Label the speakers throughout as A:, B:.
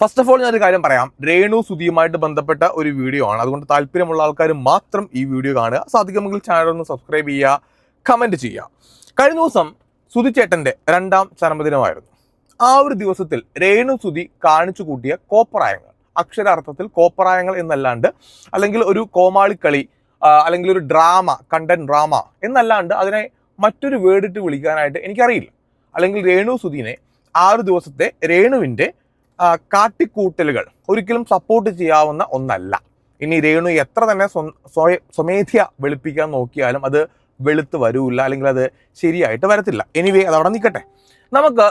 A: First of all ഞാനൊരു കാര്യം പറയാം. രേണു സുധിയുമായിട്ട് ബന്ധപ്പെട്ട ഒരു വീഡിയോ ആണ്. അതുകൊണ്ട് താല്പര്യമുള്ള ആൾക്കാർ മാത്രം ഈ വീഡിയോ കാണുക. സാധിക്കുമെങ്കിൽ ചാനൽ ഒന്ന് സബ്സ്ക്രൈബ് ചെയ്യുക കമന്റ് ചെയ്യുക. കഴിഞ്ഞ ദിവസം സുധിച്ചേട്ടന്റെ രണ്ടാം ചരമദിനമായിരുന്നു. ആ ഒരു ദിവസത്തിൽ രേണു സുധി കാണിച്ചു കൂട്ടിയ കോപ്രായങ്ങൾ അക്ഷരാർത്ഥത്തിൽ കോപ്രായങ്ങൾ എന്നല്ലാണ്ട് അല്ലെങ്കിൽ ഒരു കോമാളിക്കളി അല്ലെങ്കിൽ ഒരു ഡ്രാമ കണ്ടന്റ് ഡ്രാമ എന്നല്ലാണ്ട് അതിനെ മറ്റൊരു വേർഡിട്ട് വിളിക്കാനായിട്ട് എനിക്കറിയില്ല. അല്ലെങ്കിൽ രേണു സുധീനെ ആ ഒരു ദിവസത്തെ രേണുവിന്റെ കാട്ടിക്കൂട്ടലുകൾ ഒരിക്കലും സപ്പോർട്ട് ചെയ്യാവുന്ന ഒന്നല്ല. ഇനി രേണു എത്ര തന്നെ സ്വമേധ്യ വെളുപ്പിക്കാൻ നോക്കിയാലും അത് വെളുത്ത് വരൂല്ല അല്ലെങ്കിൽ അത് ശരിയായിട്ട് വരത്തില്ല. എനിവേ അത് അവിടെ നിൽക്കട്ടെ. നമുക്ക്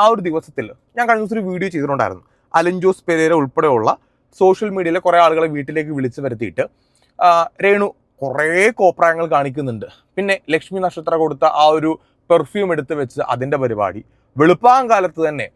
A: ആ ഒരു ദിവസത്തിൽ ഞാൻ കഴിഞ്ഞ ദിവസം ഒരു വീഡിയോ ചെയ്തിട്ടുണ്ടായിരുന്നു. അലൻ ജോസ് പെരേര ഉൾപ്പെടെയുള്ള സോഷ്യൽ മീഡിയയിലെ കുറേ ആളുകളെ വീട്ടിലേക്ക് വിളിച്ച് വരുത്തിയിട്ട് രേണു കുറേ കോപ്രായങ്ങൾ കാണിക്കുന്നുണ്ട്. പിന്നെ ലക്ഷ്മി നക്ഷത്ര കൊടുത്ത ആ ഒരു പെർഫ്യൂം എടുത്ത് വെച്ച് അതിന്റെ പരിപാടി വെളുപ്പാൻ കാലത്ത് തന്നെ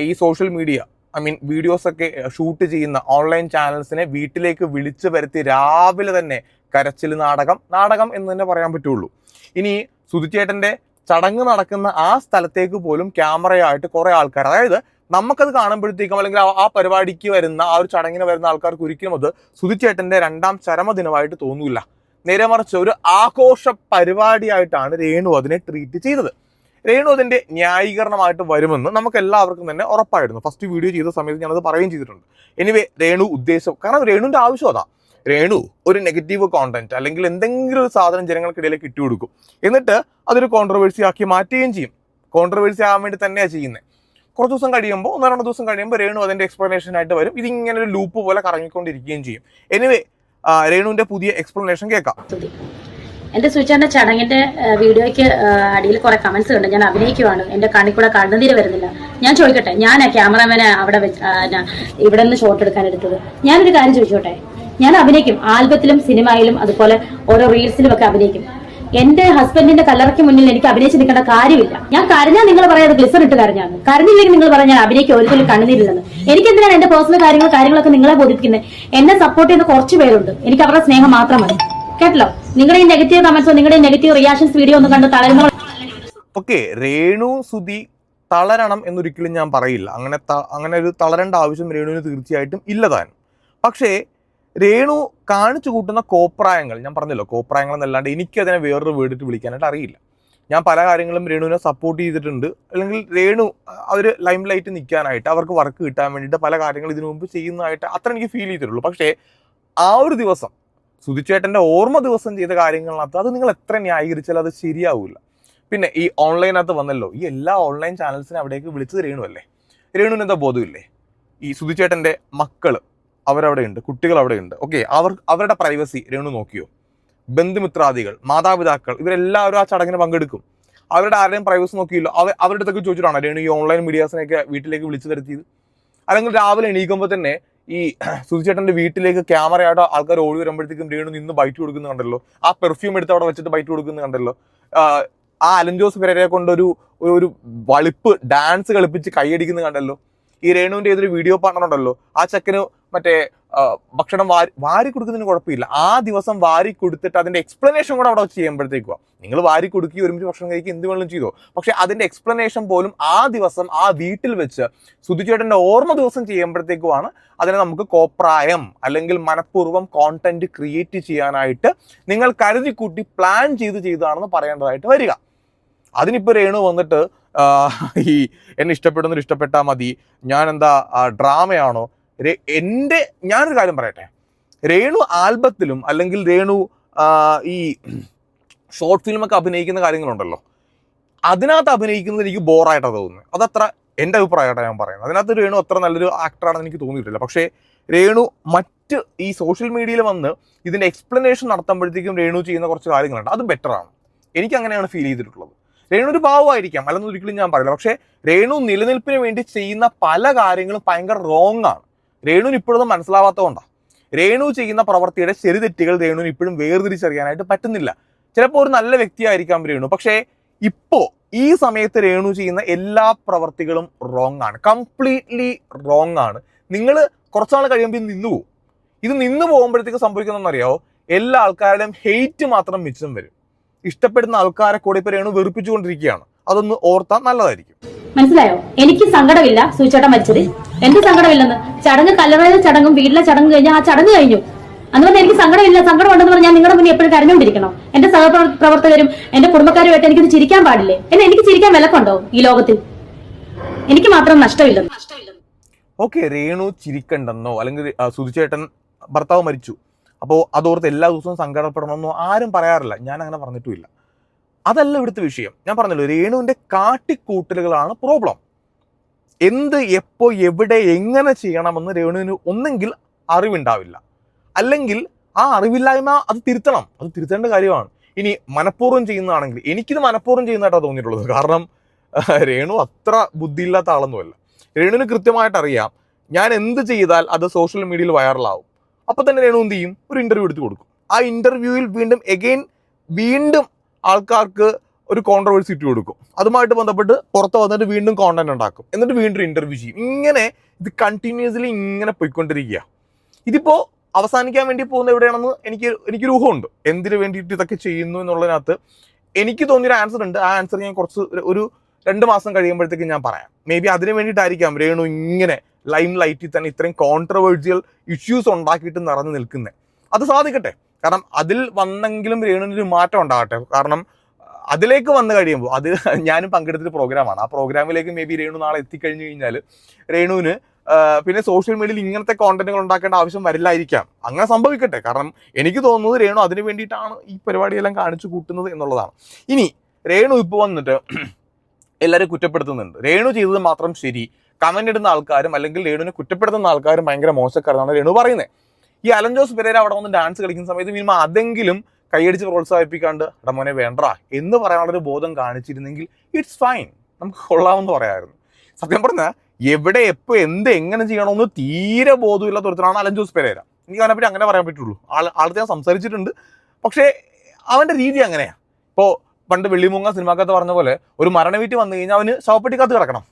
A: ഈ social media I mean videos ഒക്കെ ഷൂട്ട് ചെയ്യുന്ന ഓൺലൈൻ ചാനൽസിനെ വീട്ടിലേക്ക് വിളിച്ചു വരുത്തി രാവിലെ തന്നെ കരച്ചിൽ നാടകം നാടകം എന്ന് തന്നെ പറയാൻ പറ്റുള്ളൂ. ഇനി സുധിച്ചേട്ടന്റെ ചടങ്ങ് നടക്കുന്ന ആ സ്ഥലത്തേക്ക് പോലും ക്യാമറയായിട്ട് കുറേ ആൾക്കാർ അതായത് നമുക്കത് കാണുമ്പോഴത്തേക്കും അല്ലെങ്കിൽ ആ- ആ പരിപാടിക്ക് വരുന്ന ആ ഒരു ചടങ്ങിന് വരുന്ന ആൾക്കാർക്ക് ഒരിക്കലും അത് സുധിച്ചേട്ടന്റെ രണ്ടാം ചരമദിനമായിട്ട് തോന്നൂല. നേരെ മറിച്ച് ഒരു ആഘോഷ പരിപാടിയായിട്ടാണ് രേണു അതിനെ ട്രീറ്റ് ചെയ്തത്. രേണു അതിന്റെ ന്യായീകരണമായിട്ട് വരുമെന്ന് നമുക്ക് എല്ലാവർക്കും തന്നെ ഉറപ്പായിരുന്നു. ഫസ്റ്റ് വീഡിയോ ചെയ്ത സമയത്ത് ഞാനത് പറയുകയും ചെയ്തിട്ടുണ്ട്. എനിവേ രേണു ഉദ്ദേശം കാരണം രേണുവിന്റെ ആവശ്യം അതാ. രേണു ഒരു നെഗറ്റീവ് കോണ്ടന്റ് അല്ലെങ്കിൽ എന്തെങ്കിലും ഒരു സാധനം ജനങ്ങൾക്കിടയിലേക്ക് ഇട്ടുകൊടുക്കും എന്നിട്ട് അതൊരു കോൺട്രവേഴ്സി ആക്കി മാറ്റുകയും ചെയ്യും. കോൺട്രവേഴ്സി ആകാൻ വേണ്ടി തന്നെയാണ് ചെയ്യുന്നത് കുറച്ച് ദിവസം കഴിയുമ്പോൾ ഒന്നോ രണ്ടോ ദിവസം കഴിയുമ്പോൾ രേണു അതിന്റെ എക്സ്പ്ലനേഷനായിട്ട് വരും. ഇതിങ്ങനെ ഒരു ലൂപ്പ് പോലെ കറങ്ങിക്കൊണ്ടിരിക്കുകയും ചെയ്യും. എനിവേ രേണുവിന്റെ പുതിയ എക്സ്പ്ലനേഷൻ കേൾക്കാം.
B: എന്റെ സുചാന്റെ ചടങ്ങിന്റെ വീഡിയോയ്ക്ക് അടിയിൽ കുറെ കമന്റ്സ് ഉണ്ട് ഞാൻ അഭിനയിക്കുവാണ്. എന്റെ കണ്ണിൽ കൂടെ കണ്ണുനീര് വരുന്നില്ല. ഞാൻ ചോദിക്കട്ടെ ഞാൻ ക്യാമറമാനെ അവിടെ ഇവിടെ നിന്ന് ഷോട്ട് എടുക്കാൻ എടുത്തത്? ഞാനൊരു കാര്യം ചോദിച്ചോട്ടെ? ഞാൻ അഭിനയിക്കും. ആൽബത്തിലും സിനിമയിലും അതുപോലെ ഓരോ റീൽസിലും ഒക്കെ അഭിനയിക്കും. എന്റെ ഹസ്ബൻഡിന്റെ കല്ലറയ്ക്ക് മുന്നിൽ എനിക്ക് അഭിനയിച്ച് നിൽക്കേണ്ട കാര്യമില്ല. ഞാൻ കരഞ്ഞാൽ നിങ്ങൾ പറയാതെ ഗ്ലിസർ ഇട്ട് കരഞ്ഞാന്ന് കരഞ്ഞില്ലെങ്കിൽ നിങ്ങൾ പറഞ്ഞാൽ അഭിനയിക്ക് ഒരിക്കലും കണ്ണുനീരില്ലെന്ന് എനിക്ക് എന്തിനാണ് എന്റെ പേഴ്സണൽ കാര്യങ്ങൾ കാര്യങ്ങളൊക്കെ നിങ്ങളെ ബോധിപ്പിക്കുന്നത്? എന്നെ സപ്പോർട്ട് ചെയ്യുന്ന കുറച്ച് പേരുണ്ട്. എനിക്ക് അവരുടെ സ്നേഹം മാത്രം മതി. കേട്ടല്ലോ. നിങ്ങളുടെ ഈ നെഗറ്റീവ് കമന്റ്സോ നിങ്ങളുടെ നെഗറ്റീവ് റിയാക്ഷൻസ് വീഡിയോ ഒന്ന് കണ്ട് തളരുന്ന
A: ഓക്കെ രേണു സുധി തളരണം എന്നൊരിക്കലും ഞാൻ പറയില്ല. അങ്ങനെ അങ്ങനെ ഒരു തളരേണ്ട ആവശ്യം രേണുവിന് തീർച്ചയായിട്ടും ഇല്ലതാനും പക്ഷേ രേണു കാണിച്ചു കൂട്ടുന്ന കോപ്രായങ്ങൾ ഞാൻ പറഞ്ഞല്ലോ കോപ്രായങ്ങൾ എന്നല്ലാണ്ട് എനിക്കതിനെ വേറൊരു വേർഡിട്ട് വിളിക്കാനായിട്ട് അറിയില്ല. ഞാൻ പല കാര്യങ്ങളും രേണുവിനെ സപ്പോർട്ട് ചെയ്തിട്ടുണ്ട്. അല്ലെങ്കിൽ രേണു അവർ ലൈം ലൈറ്റ് നിൽക്കാനായിട്ട് അവർക്ക് വർക്ക് കിട്ടാൻ വേണ്ടിയിട്ട് പല കാര്യങ്ങൾ ഇതിനു മുമ്പ് ചെയ്യുന്നതായിട്ട് അത്ര എനിക്ക് ഫീൽ ചെയ്തിട്ടുള്ളൂ. പക്ഷേ ആ ഒരു ദിവസം സുധിച്ചേട്ടന്റെ ഓർമ്മ ദിവസം ചെയ്ത കാര്യങ്ങളിനകത്ത് അത് നിങ്ങൾ എത്ര ന്യായീകരിച്ചാലും അത് ശരിയാവില്ല പിന്നെ ഈ ഓൺലൈനകത്ത് വന്നല്ലോ. ഈ എല്ലാ ഓൺലൈൻ ചാനൽസിനെ അവിടേക്ക് വിളിച്ചത് രേണു അല്ലേ? രേണുവിന് എന്താ ബോധമില്ലേ? ഈ സുധിച്ചേട്ടന്റെ മക്കൾ അവരവിടെ ഉണ്ട് കുട്ടികൾ അവിടെ ഉണ്ട്. ഓക്കെ അവർ അവരുടെ പ്രൈവസി രേണു നോക്കിയോ? ബന്ധുമിത്രാദികൾ മാതാപിതാക്കൾ ഇവരെല്ലാവരും ആ ചടങ്ങിന് പങ്കെടുക്കും. അവരുടെ ആരുടെയും പ്രൈവസി നോക്കിയില്ലോ. അവർ അവരുടെ അടുത്തൊക്കെ ചോദിച്ചിട്ടാണ് രേണു ഈ ഓൺലൈൻ മീഡിയാസിനെയൊക്കെ വീട്ടിലേക്ക് വിളിച്ചു വരുത്തിയത്? അല്ലെങ്കിൽ രാവിലെ എണീക്കുമ്പോൾ തന്നെ ഈ സുധിച്ചേട്ടന്റെ വീട്ടിലേക്ക് ക്യാമറയായിട്ട് ആൾക്കാർ ഓടി വരുമ്പോഴത്തേക്കും രേണു നിന്ന് ബൈറ്റ് കൊടുക്കുന്ന കണ്ടല്ലോ. ആ പെർഫ്യൂം എടുത്ത് അവിടെ വെച്ചിട്ട് ബൈറ്റ് കൊടുക്കുന്ന കണ്ടല്ലോ. ആ അലൻ ജോസ് പെരേരയെ കൊണ്ടൊരു ഒരു- വളിപ്പ് ഡാൻസ് കളിപ്പിച്ച് കൈയടിക്കുന്ന കണ്ടല്ലോ. ഈ രേണുവിന്റെ ഏതൊരു വീഡിയോ പാർട്ണർ ഉണ്ടല്ലോ ആ ചെക്കന് മറ്റേ ഭക്ഷണം വാരി വാരി കൊടുക്കുന്നതിന് കുഴപ്പമില്ല. ആ ദിവസം വാരി കൊടുത്തിട്ട് അതിന്റെ എക്സ്പ്ലനേഷൻ കൂടെ അവിടെ വെച്ച് ചെയ്യുമ്പോഴത്തേക്കുവാ. നിങ്ങൾ വാരി കൊടുക്കി ഒരുമിച്ച് ഭക്ഷണം കഴിക്കുക എന്ത് വേണമെങ്കിലും ചെയ്തോ. പക്ഷെ അതിന്റെ എക്സ്പ്ലനേഷൻ പോലും ആ ദിവസം ആ വീട്ടിൽ വെച്ച് സുധിച്ചേട്ടന്റെ ഓർമ്മ ദിവസം ചെയ്യുമ്പോഴത്തേക്കുമാണ് അതിനെ നമുക്ക് കോപ്രായം അല്ലെങ്കിൽ മനഃപൂർവം കോണ്ടന്റ് ക്രിയേറ്റ് ചെയ്യാനായിട്ട് നിങ്ങൾ കരുതി കൂട്ടി പ്ലാൻ ചെയ്ത് ചെയ്താണെന്ന് പറയേണ്ടതായിട്ട് വരിക. അതിനിപ്പോൾ രേണു വന്നിട്ട് ഈ എന്നെ ഇഷ്ടപ്പെടുന്നൊരു ഇഷ്ടപ്പെട്ടാൽ മതി. ഞാൻ എന്താ ഡ്രാമയാണോ എന്റെ ഞാനൊരു കാര്യം പറയട്ടെ. രേണു ആൽബത്തിലും അല്ലെങ്കിൽ രേണു ഈ ഷോർട്ട് ഫിലിമൊക്കെ അഭിനയിക്കുന്ന കാര്യങ്ങളുണ്ടല്ലോ. അതിനകത്ത് അഭിനയിക്കുന്നത് എനിക്ക് ബോറായിട്ടാണ് തോന്നുന്നത്. അതത്ര എന്റെ അഭിപ്രായമായിട്ടാണ് ഞാൻ പറയുന്നത്. അതിനകത്ത് രേണു അത്ര നല്ലൊരു ആക്ടറാണെന്ന് എനിക്ക് തോന്നിയിട്ടില്ല. പക്ഷേ രേണു മറ്റ് ഈ സോഷ്യൽ മീഡിയയിൽ വന്ന് ഇതിന്റെ എക്സ്പ്ലനേഷൻ നടത്തുമ്പോഴത്തേക്കും രേണു ചെയ്യുന്ന കുറച്ച് കാര്യങ്ങളുണ്ട്. അത് ബെറ്ററാണ് എനിക്ക് അങ്ങനെയാണ് ഫീൽ ചെയ്തിട്ടുള്ളത്. രേണു ഒരു ഭാവമായിരിക്കാം അല്ലെന്ന് ഒരിക്കലും ഞാൻ പറയില്ല. പക്ഷേ രേണു നിലനിൽപ്പിന് വേണ്ടി ചെയ്യുന്ന പല കാര്യങ്ങളും ഭയങ്കര റോങ് ആണ്. രേണുവിന് ഇപ്പോഴൊന്നും മനസ്സിലാവാത്തതുകൊണ്ടാണ് രേണു ചെയ്യുന്ന പ്രവൃത്തിയുടെ ശരി തെറ്റുകൾ രേണുവിന് ഇപ്പോഴും വേർതിരിച്ചറിയാനായിട്ട് പറ്റുന്നില്ല. ചിലപ്പോൾ ഒരു നല്ല വ്യക്തിയായിരിക്കാം രേണു. പക്ഷേ ഇപ്പോൾ ഈ സമയത്ത് രേണു ചെയ്യുന്ന എല്ലാ പ്രവൃത്തികളും റോങ് ആണ്. കംപ്ലീറ്റ്ലി റോങ് ആണ്. നിങ്ങൾ കുറച്ചാൾ കഴിയുമ്പോൾ നിന്നു പോകും ഇത് നിന്നു പോകുമ്പോഴത്തേക്ക് സംഭവിക്കുന്നതെന്നറിയാവോ എല്ലാ ആൾക്കാരുടെയും ഹെയ്റ്റ് മാത്രം മിച്ചം വരും. ഇഷ്ടപ്പെടുന്ന ആൾക്കാരെ കൂടെ ഇപ്പോൾ രേണു വെറുപ്പിച്ചുകൊണ്ടിരിക്കുകയാണ്. അതൊന്ന് ഓർത്താൽ നല്ലതായിരിക്കും.
B: മനസ്സിലായോ? എനിക്ക് സങ്കടമില്ല സൂചേട്ട മരിച്ചത്. എന്ത് സങ്കടമില്ലെന്ന്? ചടങ്ങ് കല്ലറയിലെ ചടങ്ങും വീട്ടിലെ ചടങ്ങ് കഴിഞ്ഞാൽ ആ ചടങ്ങ് കഴിഞ്ഞു. അതുകൊണ്ട് എനിക്ക് സങ്കടമില്ല. സങ്കടം ഉണ്ടെന്ന് പറഞ്ഞാൽ നിങ്ങളുടെ മുന്നിൽ എപ്പോഴും കരഞ്ഞുകൊണ്ടിരിക്കണം. എന്റെ സഹപ്രവർത്തകരും എന്റെ കുടുംബക്കാരുമായിട്ട് എനിക്കിത് ചിരിക്കാൻ പാടില്ലേ? എന്നെ എനിക്ക് ചിരിക്കാൻ വിലക്കുണ്ടോ ഈ ലോകത്തിൽ എനിക്ക് മാത്രം നഷ്ടമില്ല
A: ഓക്കെ രേണു ചിരിക്കണ്ടെന്നോ? അല്ലെങ്കിൽ സുധിച്ചേട്ടൻ ഭർത്താവ് മരിച്ചു. അപ്പോൾ അതോർത്ത് എല്ലാ ദിവസവും സങ്കടപ്പെടണമെന്നോ ആരും പറയാറില്ല. ഞാൻ അങ്ങനെ പറഞ്ഞിട്ടുമില്ല. അതല്ല ഇവിടുത്തെ വിഷയം. ഞാൻ പറഞ്ഞല്ലോ രേണുവിന്റെ കാട്ടിക്കൂട്ടലുകളാണ് പ്രോബ്ലം എന്ത് എപ്പോൾ എവിടെ എങ്ങനെ ചെയ്യണമെന്ന് രേണുവിന് ഒന്നെങ്കിൽ അറിവുണ്ടാവില്ല. അല്ലെങ്കിൽ ആ അറിവില്ലായ്മ അത് തിരുത്തണം. അത് തിരുത്തേണ്ട കാര്യമാണ്. ഇനി മനഃപൂർവം ചെയ്യുന്നതാണെങ്കിൽ എനിക്കിത് മനഃപൂർവം ചെയ്യുന്നതായിട്ടാണ് തോന്നിയിട്ടുള്ളത്. കാരണം രേണു അത്ര ബുദ്ധിയില്ലാത്ത ആളൊന്നുമല്ല. രേണുവിന് കൃത്യമായിട്ട് അറിയാം ഞാൻ എന്ത് ചെയ്താൽ അത് സോഷ്യൽ മീഡിയയിൽ വൈറലാവും അപ്പൊ തന്നെ രേണു എന്ത് ചെയ്യും? ഒരു ഇന്റർവ്യൂ എടുത്ത് കൊടുക്കും. ആ ഇന്റർവ്യൂവിൽ വീണ്ടും എഗെയിൻ വീണ്ടും ആൾക്കാർക്ക് ഒരു കോൺട്രവേഴ്സി ഇട്ട് കൊടുക്കും. അതുമായിട്ട് ബന്ധപ്പെട്ട് പുറത്ത് വന്നിട്ട് വീണ്ടും കോണ്ടന്റ് ഉണ്ടാക്കും. എന്നിട്ട് വീണ്ടും ഇന്റർവ്യൂ ചെയ്യും. ഇങ്ങനെ ഇത് കണ്ടിന്യൂസ്ലി ഇങ്ങനെ പോയിക്കൊണ്ടിരിക്കുക. ഇതിപ്പോ അവസാനിക്കാൻ വേണ്ടി പോകുന്ന എവിടെയാണെന്ന് എനിക്ക് എനിക്കൊരു ഊഹമുണ്ട്. എന്തിനു വേണ്ടിയിട്ട് ഇതൊക്കെ ചെയ്യുന്നു എന്നുള്ളതിനകത്ത് എനിക്ക് തോന്നിയൊരു ആൻസർ ഉണ്ട്. ആ ആൻസർ ഞാൻ കുറച്ച് ഒരു രണ്ട് മാസം കഴിയുമ്പോഴത്തേക്ക് ഞാൻ പറയാം. മേ ബി അതിന് വേണ്ടിയിട്ടായിരിക്കാം രേണു ഇങ്ങനെ ലൈം ലൈറ്റിൽ തന്നെ ഇത്രയും കോൺട്രവേഴ്സിയൽ ഇഷ്യൂസ് ഉണ്ടാക്കിയിട്ട് നിറഞ്ഞു നിൽക്കുന്നത് അത് സാധിക്കട്ടെ. കാരണം അതിൽ വന്നെങ്കിലും രേണുവിനൊരു മാറ്റം ഉണ്ടാകട്ടെ. കാരണം അതിലേക്ക് വന്നു കഴിയുമ്പോൾ അത് ഞാനും പങ്കെടുത്തൊരു പ്രോഗ്രാമാണ്. ആ പ്രോഗ്രാമിലേക്ക് മേ ബി രേണു നാളെ എത്തിക്കഴിഞ്ഞു കഴിഞ്ഞാൽ രേണുവിന് പിന്നെ സോഷ്യൽ മീഡിയയിൽ ഇങ്ങനത്തെ കോണ്ടന്റുകൾ ഉണ്ടാക്കേണ്ട ആവശ്യം വരില്ലായിരിക്കാം. അങ്ങനെ സംഭവിക്കട്ടെ. കാരണം എനിക്ക് തോന്നുന്നത് രേണു അതിന് വേണ്ടിയിട്ടാണ് ഈ പരിപാടിയെല്ലാം കാണിച്ചു കൂട്ടുന്നത് എന്നുള്ളതാണ്. ഇനി രേണു ഇപ്പോൾ വന്നിട്ട് എല്ലാവരും കുറ്റപ്പെടുത്തുന്നുണ്ട്. രേണു ചെയ്തത് മാത്രം ശരി. കമന്റ് ഇടുന്ന ആൾക്കാരും അല്ലെങ്കിൽ രേണുവിനെ കുറ്റപ്പെടുത്തുന്ന ആൾക്കാരും ഭയങ്കര മോശക്കാരെന്നാണ് രേണു പറയുന്നത് ഈ അലൻ ജോസ് പെരേര അവിടെ വന്ന് ഡാൻസ് കളിക്കുന്ന സമയത്ത് മിനിമം അതെങ്കിലും കൈയടിച്ച് പ്രോത്സാഹിപ്പിക്കാണ്ട് അടമോനെ മോനെ വേണ്ട എന്ന് പറയാനുള്ളൊരു ബോധം കാണിച്ചിരുന്നെങ്കിൽ ഇറ്റ്സ് ഫൈൻ നമുക്ക് കൊള്ളാമെന്ന് പറയാമായിരുന്നു സത്യം പറഞ്ഞാൽ എവിടെ എപ്പോൾ എന്ത് എങ്ങനെ ചെയ്യണമെന്ന് തീരെ ബോധമില്ലാത്ത ഒരുത്തരാണ് അലൻ ജോസ് പെരേര. എനിക്ക് അവനെപ്പറ്റി അങ്ങനെ പറയാൻ പറ്റുള്ളൂ. ആൾ ആളത്തെ ഞാൻ സംസാരിച്ചിട്ടുണ്ട്. പക്ഷേ അവന്റെ രീതി അങ്ങനെയാണ് ഇപ്പോൾ പണ്ട് വെള്ളിമൂങ്ങ സിനിമാക്കകത്ത് പറഞ്ഞ പോലെ ഒരു മരണ വീട്ടിൽ വന്നു കഴിഞ്ഞാൽ അവന് ശവപ്പെട്ടിക്കകത്ത് കിടക്കണം.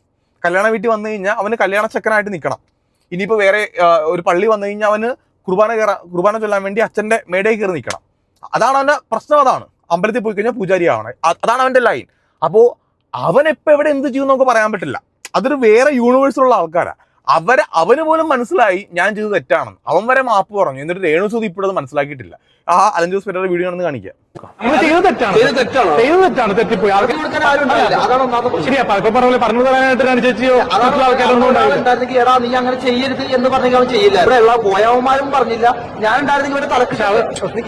A: കല്യാണ വീട്ടിൽ വന്നു കഴിഞ്ഞാൽ അവന് കല്യാണ ചെക്കനായിട്ട് നിൽക്കണം. ഇനിയിപ്പോൾ വേറെ ഒരു പള്ളി വന്നു കഴിഞ്ഞാൽ അവന് കുർബാന കയറാൻ കുർബാന ചൊല്ലാൻ വേണ്ടി അച്ഛന്റെ മേടയിൽ കയറി നിൽക്കണം. അതാണ് അവന്റെ പ്രശ്നം അതാണ്. അമ്പലത്തിൽ പോയി കഴിഞ്ഞാൽ പൂജാരി ആവണം അതാണ് അവന്റെ ലൈൻ അപ്പോൾ അവൻ എപ്പോൾ എവിടെ എന്ത് ചെയ്യും നമുക്ക് പറയാൻ പറ്റില്ല. അതൊരു വേറെ യൂണിവേഴ്സിലുള്ള ആൾക്കാരാ. അവരെ അവന് പോലും മനസ്സിലായി ഞാൻ ചെയ്തത് തെറ്റാണെന്ന്. അവൻ വരെ മാപ്പ് പറഞ്ഞു. എന്നിട്ട് രേണുസൂതി ഇപ്പോഴത് മനസ്സിലാക്കിയിട്ടില്ല. ആ അലൻ ജോസ് പെരുടെ വീഡിയോ ആണെന്ന്
C: ഉണ്ടാവില്ല. നീ അങ്ങനെ ചെയ്യരുത് എന്ന് പറഞ്ഞെങ്കിൽ അവൻ ചെയ്യില്ല. ഇവിടെ ഉള്ള പോയവന്മാരും പറഞ്ഞില്ല. ഞാൻ ഉണ്ടായിരുന്നെങ്കിൽ ഇവരെ തലക്കിട്ട്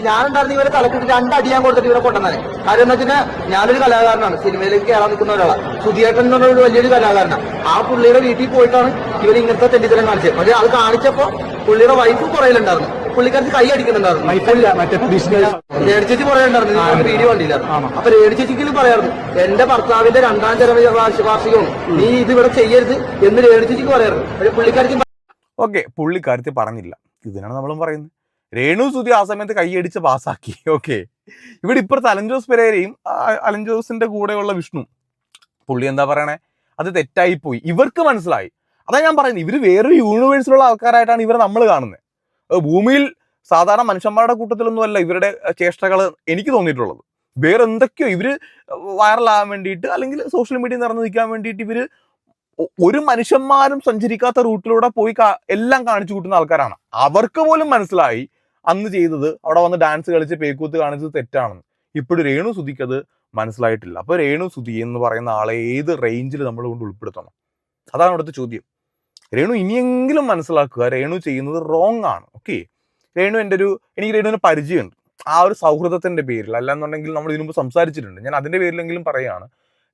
C: ഞാൻ ഉണ്ടായിരുന്നെങ്കിൽ ഇവരെ തലക്കിട്ട് രണ്ടടി ഞാൻ കൊടുത്തിട്ട് ഇവരെ കൊണ്ടുവന്നെ കാര്യം എന്ന് വെച്ചാൽ ഞാനൊരു കലാകാരനാണ്. സിനിമയിലേക്ക് കയറാൻ നിൽക്കുന്ന ഒരാളാണ് സുധിയേട്ടൻ എന്ന് പറഞ്ഞ ഒരു വലിയൊരു കലാകാരനാണ് ആ പുള്ളിയുടെ വീട്ടിൽ പോയിട്ടാണ് ഇവർ ഇങ്ങനത്തെ തെണ്ടിത്തരം കാണിച്ചത് പക്ഷെ അത് കാണിച്ചപ്പോ പുള്ളിയുടെ വൈഫ് പുറയിലുണ്ടായിരുന്നു പുള്ളിക്കാരത്ത് കൈ അടിക്കുന്നുണ്ടായിരുന്നു. പറയാറുണ്ടായിരുന്നു നിങ്ങൾക്ക് വീഡിയോ കണ്ടില്ലായിരുന്നു അപ്പൊ രേണുചേച്ചിക്ക് പറയാറുണ്ട് എന്റെ ഭർത്താവിന്റെ രണ്ടാം ചരമ വാർഷ- വാർഷികവും നീ ഇത് ഇവിടെ ചെയ്യരുത് എന്ന് രേണുചേച്ചിക്ക് പറയാറുണ്ട്. പക്ഷെ പുള്ളിക്കാരത്തി
A: ഓക്കെ പുള്ളിക്കാരത്തി പറഞ്ഞില്ല. ഇതിനാണ് നമ്മളും പറയുന്നത്. രേണു സുതി ആ സമയത്ത് കൈയടിച്ച് പാസ്സാക്കി. ഓക്കെ. ഇവിടെ ഇപ്പുറത്ത് അലഞ്ചോസ് പെരേരയും അലൻജോസിന്റെ അലഞ്ചോസിന്റെ കൂടെയുള്ള വിഷ്ണു. പുള്ളി എന്താ പറയണേ? അത് തെറ്റായി പോയി ഇവർക്ക് മനസ്സിലായി. അതാ ഞാൻ പറയുന്നത്. ഇവർ വേറൊരു യൂണിവേഴ്സിലുള്ള ആൾക്കാരായിട്ടാണ് ഇവരെ നമ്മൾ കാണുന്നത്. ഭൂമിയിൽ സാധാരണ മനുഷ്യന്മാരുടെ കൂട്ടത്തിലൊന്നുമല്ല ഇവരുടെ ചേഷ്ടകൾ എനിക്ക് തോന്നിയിട്ടുള്ളത്. വേറെ എന്തൊക്കെയോ ഇവർ വൈറലാകാൻ വേണ്ടിയിട്ട് അല്ലെങ്കിൽ സോഷ്യൽ മീഡിയ നിറഞ്ഞു നിൽക്കാൻ വേണ്ടിയിട്ട് ഇവർ ഒരു മനുഷ്യന്മാരും സഞ്ചരിക്കാത്ത റൂട്ടിലൂടെ പോയി എല്ലാം കാണിച്ചു കൂട്ടുന്ന ആൾക്കാരാണ്. അവർക്ക് പോലും മനസ്സിലായി അന്ന് ചെയ്തത് അവിടെ വന്ന് ഡാൻസ് കളിച്ച് പേക്കൂത്ത് കാണിച്ചത് തെറ്റാണെന്ന്. ഇപ്പോഴും രേണു സുധിക്ക് അത് മനസ്സിലായിട്ടില്ല. അപ്പോൾ രേണു സുധി എന്ന് പറയുന്ന ആളെ ഏത് റേഞ്ചിൽ നമ്മൾ കൊണ്ട് ഉൾപ്പെടുത്തണം? അതാണ് ഇവിടുത്തെ ചോദ്യം. രേണു ഇനിയെങ്കിലും മനസ്സിലാക്കുക രേണു ചെയ്യുന്നത് റോങ് ആണ്. ഓക്കെ രേണു എന്റെ ഒരു എനിക്ക് രേണുവിന് പരിചയമുണ്ട്. ആ ഒരു സൗഹൃദത്തിന്റെ പേരിൽ അല്ലാന്നുണ്ടെങ്കിൽ നമ്മൾ ഇതിനു മുമ്പ് സംസാരിച്ചിട്ടുണ്ട്. ഞാൻ അതിന്റെ പേരിലെങ്കിലും പറയുകയാണ്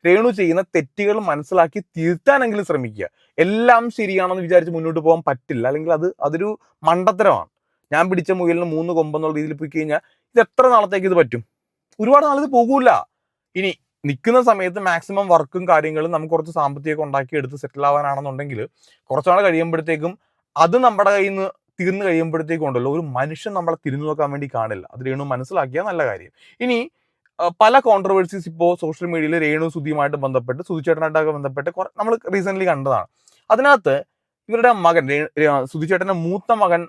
A: രേണു ചെയ്യുന്ന തെറ്റുകൾ മനസ്സിലാക്കി തിരുത്താനെങ്കിലും ശ്രമിക്കുക. എല്ലാം ശരിയാണെന്ന് വിചാരിച്ച് മുന്നോട്ട് പോകാൻ പറ്റില്ല. അല്ലെങ്കിൽ അത് അതൊരു മണ്ടത്തരമാണ്. ഞാൻ പിടിച്ച മുയലിന് മൂന്ന് കൊമ്പെന്നുള്ള രീതിയിൽ പോയി കഴിഞ്ഞാൽ ഇത് എത്ര നാളത്തേക്ക് ഇത് പറ്റും? ഒരുപാട് നാളിത് പോകൂല. ഇനി നിൽക്കുന്ന സമയത്ത് മാക്സിമം വർക്കും കാര്യങ്ങളും നമുക്ക് കുറച്ച് സാമ്പത്തികമൊക്കെ ഉണ്ടാക്കി എടുത്ത് സെറ്റിൽ ആവാനാണെന്നുണ്ടെങ്കിൽ കുറച്ചുനാൾ കഴിയുമ്പോഴത്തേക്കും അത് നമ്മുടെ കയ്യിൽ നിന്ന് തീർന്നു കഴിയുമ്പോഴത്തേക്കും ഉണ്ടല്ലോ ഒരു മനുഷ്യൻ നമ്മളെ തിരിഞ്ഞു നോക്കാൻ വേണ്ടി കാണില്ല. അത് രേണു മനസ്സിലാക്കിയാൽ നല്ല കാര്യം. ഇനി പല കോൺട്രവേഴ്സീസ് ഇപ്പോൾ സോഷ്യൽ മീഡിയയിൽ രേണു സുധിയുമായിട്ട് ബന്ധപ്പെട്ട് സുധിച്ചേട്ടനായിട്ടൊക്കെ ബന്ധപ്പെട്ട് നമ്മൾ റീസെന്റ് കണ്ടതാണ്. അതിനകത്ത് ഇവരുടെ മകൻ സുധിച്ചേട്ടന്റെ മൂത്ത മകൻ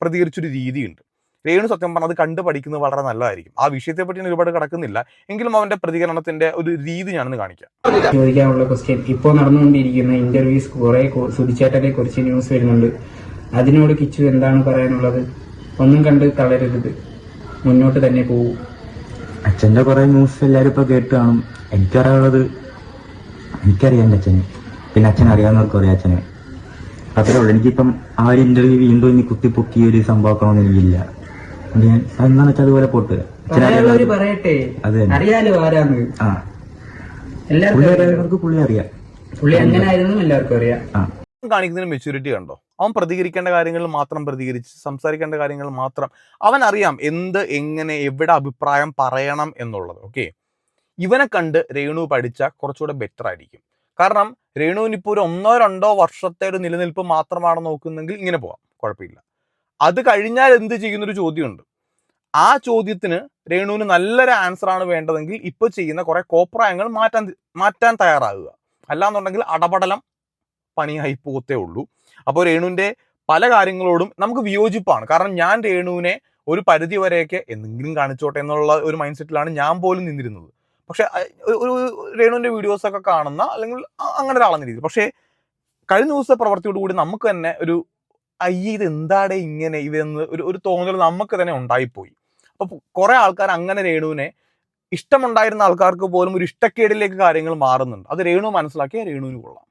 A: പ്രതികരിച്ചൊരു രീതിയുണ്ട്. രേണു സത്യം പറഞ്ഞത് അത് കണ്ടു പഠിക്കുന്നത് വളരെ നല്ലതായിരിക്കും. ആ വിഷയത്തെ പറ്റി ഞാൻ ഒരുപാട് കിടക്കുന്നില്ല. എങ്കിലും അവന്റെ പ്രതികരണത്തിന്റെ ഒരു രീതി ഞാനൊന്ന് കാണിക്കാം.
D: ചോദിക്കാനുള്ള ക്വസ്റ്റ്യൻ ഇപ്പോൾ നടന്നുകൊണ്ടിരിക്കുന്ന ഇന്റർവ്യൂസ് കുറെ സുധിച്ചേട്ടനെ കുറിച്ച് ന്യൂസ് വരുന്നുണ്ട്. അതിനോട് കിച്ചു എന്താണ് പറയാനുള്ളത്? ഒന്നും കണ്ട് തളരരുത്. മുന്നോട്ട് തന്നെ പോകൂ.
E: അച്ഛന്റെ കുറെ ന്യൂസ് എല്ലാരും ഇപ്പൊ കേട്ട് കാണും. എനിക്കറിയാനുള്ളത് എനിക്കറിയാം അച്ഛന്. പിന്നെ അച്ഛൻ അറിയാവുന്നവർക്ക് അറിയാം അച്ഛനെ. അത്രേ ഉള്ളൂ. എനിക്കിപ്പം ആ ഒരു ഇന്റർവ്യൂ വീണ്ടും ഇനി കുത്തിപ്പൊക്കിയ ഒരു സംഭവമാക്കണമെന്ന് എനിക്കില്ല. ഞാൻ എന്താന്ന് വെച്ചാൽ അതുപോലെ പോട്ട്
D: പറയാനുള്ളവര് പറയട്ടെ?
E: അത് തന്നെ.
D: അറിയാലോ ആരാന്ന്?
E: ആ.
D: എല്ലാവർക്കും
E: പുള്ളി
D: അറിയാലോ.
E: അറിയാവുന്നവർക്ക് പുള്ളി അറിയാം.
D: പുള്ളി എങ്ങനെ ആയിരുന്നു എല്ലാവർക്കും അറിയാം.
E: ആ.
A: അവൻ കാണിക്കുന്നതിന് മെച്യൂരിറ്റി കണ്ടോ? അവൻ പ്രതികരിക്കേണ്ട കാര്യങ്ങൾ മാത്രം പ്രതികരിച്ച് സംസാരിക്കേണ്ട കാര്യങ്ങൾ മാത്രം അവൻ അറിയാം എന്ത് എങ്ങനെ എവിടെ അഭിപ്രായം പറയണം എന്നുള്ളത്. ഓക്കെ ഇവനെ കണ്ട് രേണു പഠിച്ച കുറച്ചുകൂടെ ബെറ്റർ ആയിരിക്കും. കാരണം രേണുവിന് ഇപ്പോൾ ഒരു ഒന്നോ രണ്ടോ വർഷത്തെ ഒരു നിലനിൽപ്പ് മാത്രമാണ് നോക്കുന്നെങ്കിൽ ഇങ്ങനെ പോവാം. കുഴപ്പമില്ല. അത് കഴിഞ്ഞാൽ എന്ത് ചെയ്യുന്നൊരു ചോദ്യമുണ്ട്. ആ ചോദ്യത്തിന് രേണുവിന് നല്ലൊരു ആൻസർ ആണ് വേണ്ടതെങ്കിൽ ഇപ്പോൾ ചെയ്യുന്ന കുറെ കോപ്രായങ്ങൾ മാറ്റാൻ മാറ്റാൻ തയ്യാറാകുക. അല്ലാന്നുണ്ടെങ്കിൽ അടപടലം പണിയായി പോകത്തേ ഉള്ളൂ. അപ്പോൾ രേണുവിന്റെ പല കാര്യങ്ങളോടും നമുക്ക് വിയോജിപ്പാണ്. കാരണം ഞാൻ രേണുവിനെ ഒരു പരിധി വരെയൊക്കെ എന്തെങ്കിലും കാണിച്ചോട്ടെ എന്നുള്ള ഒരു മൈൻഡ് സെറ്റിലാണ് ഞാൻ പോലും നിന്നിരുന്നത്. പക്ഷെ ഒരു- രേണുവിന്റെ രേണുവിന്റെ വീഡിയോസ് ഒക്കെ കാണുന്ന അല്ലെങ്കിൽ അങ്ങനെ ഒരാളെന്ന രീതി പക്ഷേ കഴിഞ്ഞ ദിവസത്തെ പ്രവർത്തിയോടുകൂടി നമുക്ക് തന്നെ ഒരു അയ്യ ഇത് എന്താടെ ഇങ്ങനെ? ഇതെന്ന് ഒരു ഒരു തോന്നൽ നമുക്ക് തന്നെ ഉണ്ടായിപ്പോയി. അപ്പൊ കുറെ ആൾക്കാർ അങ്ങനെ രേണുവിനെ ഇഷ്ടമുണ്ടായിരുന്ന ആൾക്കാർക്ക് പോലും ഒരു ഇഷ്ടക്കേടിലേക്ക് കാര്യങ്ങൾ മാറുന്നുണ്ട്. അത് രേണു മനസ്സിലാക്കിയ രേണുവിന് കൊള്ളാം.